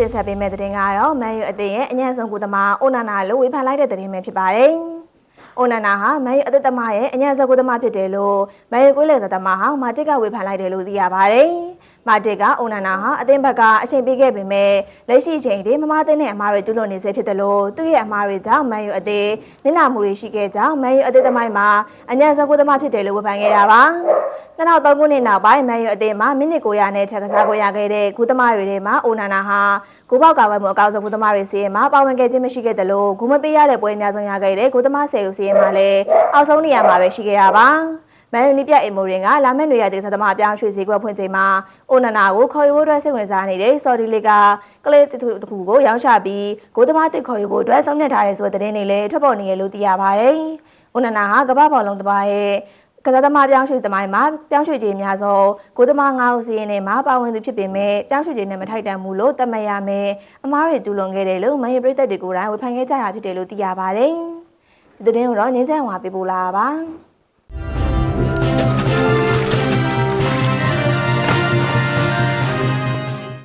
တင်ဆက်ပေးမယ့်သတင်းကတော့မန်ယူအသင်းရဲ့အညံ့ဆုံးကုသမာအိုနာနာလို့ဝေဖန်လိုက်တဲ့သတင်းပဲဖြစ်ပါတယ်။အိုနာနာဟာမန်ယူအသင်းသမားရဲ့အညံ့ဆုံးကုသမာဖြစ်တယ်လို့မန်ယူကိုယ်လေသမားဟာမာတစ်ကဝေဖန်လိုက်တယ်လို့သိရပါတယ်။မာတစ်ကအိုနာနာဟာအသင်းဘက်ကအချိန်ပေးခဲ့ပေမဲ့လက်ရှိချိန်ထိမမသိတဲ့အမားတွေကျူးလွန်နေစေဖြစ်တယ်လို့သူ့ရဲ့အမားတွေကြောင့်မန်ယူအသင်းနစ်နာမှုတွေရှိခဲ့ကြောင်းမန်ယူအသင်းသမိုင်းမှာအညံ့ဆုံးကုသမာဖြစ်တယ်လို့ဝေဖန်ခဲ့တာပါ။ 2003ခုနှစ်နောက်ပိုင်းမန်ယူအသင်းမှာမိနစ်900နဲ့ထက်ကစားခွင့်ရခဲ့တဲ့ကုသမာတွေထဲမှာအိုနာနာဟာကိုပေါက်ကာဝဲမှုအကောက်ဆုံးကုသမာတွေစီရင်မှာပါဝင်ခဲ့ခြင်းမရှိခဲ့တယ်လို့ဂူမပေးရတဲ့ပွဲအများဆုံးရခဲ့တဲ့ကုသမာဆယ်ဦးစီရင်မှာလည်းအောက်ဆုံးနေရာမှာပဲရှိခဲ့တာပါမန်ယူနီပြအီမိုရင်ကလာမယ့်နေရာတင်ဆက်သမားအပြောင်းရွှေ့စီကွက်ဖွင့်ချိန်မှာအိုနာနာကိုခေါ်ယူဖို့အတွက်စိတ်ဝင်စားနေတဲ့ဆော်ဒီလီကကလေးတခုကိုရောင်းချပြီးကိုသမားတစ်ခေါ်ယူဖို့အတွက်ဆုံးဖြတ်ထားတယ်ဆိုတဲ့သတင်းတွေလည်းထွက်ပေါ်နေရလို့သိရပါတယ်။အိုနာနာဟာကမ္ဘာဘောလုံးတပါရဲ့ ကစားသမားပြောင်းရွှေ့သမိုင်းမှာပြောင်းရွှေ့ခြင်းအများဆုံးကိုသမား9ဦးစီးရင်နဲ့မှာပါဝင်သူဖြစ်ပေမဲ့ပြောင်းရွှေ့ခြင်းနဲ့မထိုက်တန်ဘူးလို့တတ်မှတ်ရမယ်အမားတွေကျူးလွန်ခဲ့တယ်လို့မန်ယူပရိသတ်တွေကိုယ်တိုင်ဝေဖန်ခဲ့ကြတာဖြစ်တယ်လို့သိရပါတယ်ဒီသတင်းကိုတော့ငင်းချမ်းဝါပေးပို့လာပါ